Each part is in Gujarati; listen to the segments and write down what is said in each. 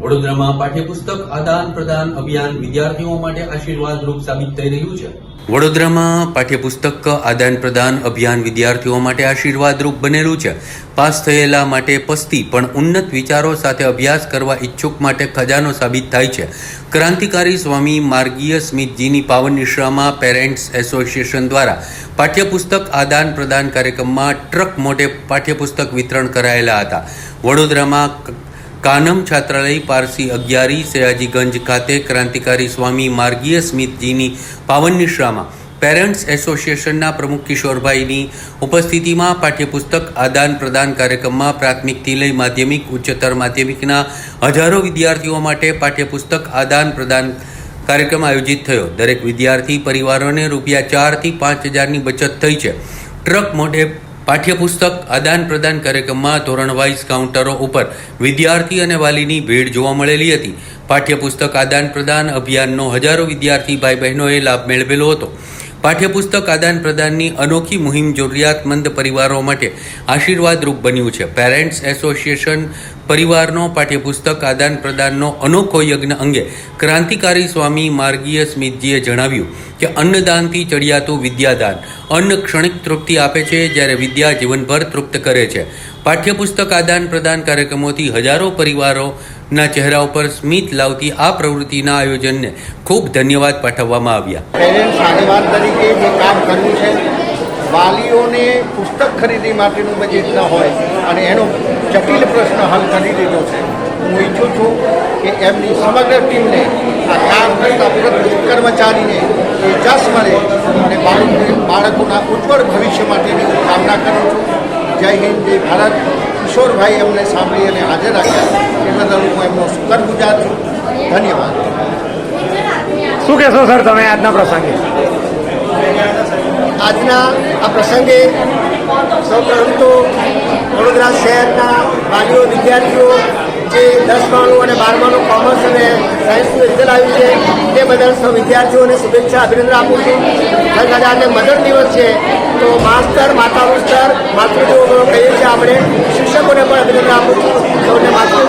વડોદરામાં પાઠ્યપુસ્તક આદાન પ્રદાન અભિયાન વિદ્યાર્થીઓ માટે આશીર્વાદરૂપ સાબિત થઈ રહ્યું છે. વડોદરામાં પાઠ્યપુસ્તક આદાન પ્રદાન અભિયાન વિદ્યાર્થીઓ માટે આશીર્વાદરૂપ બનેલું છે. પાસ થયેલા માટે પસ્તી પણ ઉન્નત વિચારો સાથે અભ્યાસ કરવા ઈચ્છુક માટે ખજાનો સાબિત થાય છે. ક્રાંતિકારી સ્વામી માર્ગીય સ્મિતજીની પાવન નિશ્રામાં પેરેન્ટ્સ એસોસિએશન દ્વારા પાઠ્યપુસ્તક આદાન પ્રદાન કાર્યક્રમમાં ટ્રક મોટે પાઠ્યપુસ્તક વિતરણ કરાયેલા હતા. વડોદરામાં કાનમ છાત્રાલય પારસી અગિયારી સયાજીગંજ ખાતે ક્રાંતિકારી સ્વામી માર્ગીય સ્મિતજીની પાવન નિશ્રામાં પેરેન્ટ્સ એસોસિએશનના પ્રમુખ કિશોરભાઈની ઉપસ્થિતિમાં પાઠ્યપુસ્તક આદાન પ્રદાન કાર્યક્રમમાં પ્રાથમિકથી લઈ માધ્યમિક, ઉચ્ચતર માધ્યમિકના હજારો વિદ્યાર્થીઓ માટે પાઠ્યપુસ્તક આદાન પ્રદાન કાર્યક્રમ આયોજિત થયો. દરેક વિદ્યાર્થી પરિવારોને રૂપિયા ચારથી પાંચ હજારની બચત થઈ છે. ટ્રક મોઢે પાઠ્યપુસ્તક આદાન પ્રદાન કાર્યક્રમમાં ધોરણ વાઇઝ કાઉન્ટરો ઉપર વિદ્યાર્થી અને વાલીની ભીડ જોવા મળેલી હતી. પાઠ્યપુસ્તક આદાન પ્રદાન અભિયાનનો હજારો વિદ્યાર્થી ભાઈ બહેનોએ લાભ મેળવેલો હતો. પાઠ્યપુસ્તક આદાન પ્રદાનની અનોખી મુહિમ જરૂરિયાતમંદ પરિવારો માટે આશીર્વાદરૂપ બન્યું છે. પેરેન્ટ્સ એસોસિએશન પરિવારનો પાઠ્યપુસ્તક આદાન પ્રદાનનો અનોખો યજ્ઞ અંગે ક્રાંતિકારી સ્વામી માર્ગીય સ્મિતજીએ જણાવ્યું કે અન્નદાનથી ચડિયાતું વિદ્યાદાન અન્ન ક્ષણિક તૃપ્તિ આપે છે જ્યારે વિદ્યા જીવનભર તૃપ્ત કરે છે. પાઠ્યપુસ્તક આદાન પ્રદાન કાર્યક્રમોથી હજારો પરિવારોના ચહેરા ઉપર સ્મિત લાવતી આ પ્રવૃત્તિના આયોજનને ખૂબ ધન્યવાદ પાઠવવામાં આવ્યા. પેરેન્ટ્સ આગેવાન તરીકે જે કામ કરવું છે, વાલીઓને પુસ્તક ખરીદી માટેનું બજેટ ન હોય અને એનો જટિલ પ્રશ્ન હલ કરી દીધો છે. હું ઈચ્છું છું કે એમની સમગ્ર ટીમને આ કામ કરતા પ્રત્યેક કર્મચારીને એ જસ મળે અને બાળકો બાળકોના ઉજ્જવળ ભવિષ્ય માટેની હું કામના કરું છું. જય હિન્દ જય ભારત. કિશોરભાઈ અમને સાંભળી અને હાજર રાખ્યા. એ બદલ હું એમનો શુકરગુજાર છું. ધન્યવાદ. શું કહેશો સર તમે આજના પ્રસંગે? આજના આ પ્રસંગે સૌપ્રથમ તો વડોદરા શહેરના વાલીઓ વિદ્યાર્થીઓ જે દસમાનું અને બારમાનું કોમર્સ અને સાયન્સનું રિઝલ્ટ આવ્યું છે તે બદલ સૌ વિદ્યાર્થીઓને શુભેચ્છા અભિનંદન આપું છું. ખરેખર આજે મધર દિવસ છે તો માસ્તર માતાનું સ્તર માતૃદેવો કહીએ છીએ આપણે શિક્ષકોને પણ અભિનંદન આપું છું સૌને માતૃ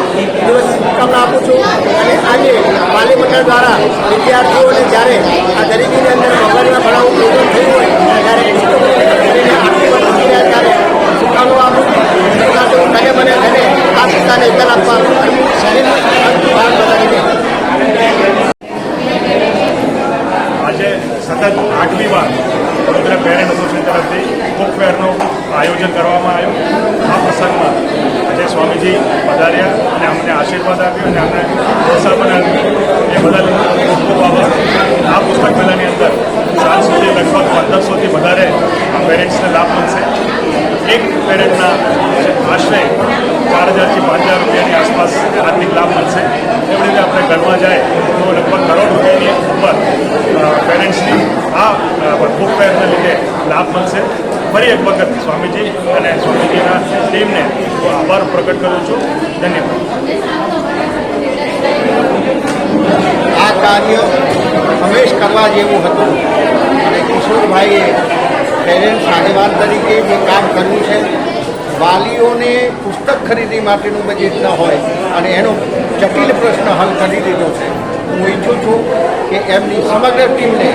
દિવસ શુભકામના આપું છું અને આજે મંડળ દ્વારા વિદ્યાર્થીઓને જ્યારે આ ગરીબીની અંદર મોબાઈલમાં ભણાવવું પ્રોગ્રામ થયું હોય, ત્યારે શિક્ષકોને કરીને આટલી વર્ષ થઈ રહ્યા ત્યારે શુભકામનાઓ આપું. છું સાથે હું મને મને આ સંસ્થાને ઉકેલ આપવાનું બતાવીને આજે સતત આઠમી વાર વડોદરા પેરેન્ટ એસોસિએશન તરફથી બુક આયોજન કરવામાં આવ્યું. આ પ્રસંગમાં આજે સ્વામીજી પધાર્યા અને અમને આશીર્વાદ આપ્યો અને અમને પ્રોત્સાહન આપ્યું. એ બધા ખૂબ આભાર આ પુસ્તક મેળાની અંદર સાત સુધી લગભગ પંદરસોથી વધારે પેરેન્ટ્સને લાભ મળશે એક પેરેન્ટના આશરે ચાર હજારથી પાંચ હજાર રૂપિયાની આસપાસ આર્થિક લાભ મળશે. એવી રીતે આપણે ઘરમાં જાય તો લગભગ કરોડ રૂપિયાની ઉપર પેરેન્ટ્સની આ બુક ફેરના લીધે લાભ મળશે ફરી વખત સ્વામીજી અને સ્વામીજીના ટીમને હું આભાર પ્રગટ કરું છું. ધન્યવાદ આ કાર્ય હંમેશ કરવા જેવું હતું. અને કિશોરભાઈએ પેરેન્ટ આગેવાન તરીકે જે કામ કર્યું છે, વાલીઓને પુસ્તક ખરીદી માટેનું બજેટ ન હોય, અને એનો જટિલ પ્રશ્ન હલ કરી દીધો છે. હું ઈચ્છું છું કે એમની સમગ્ર ટીમને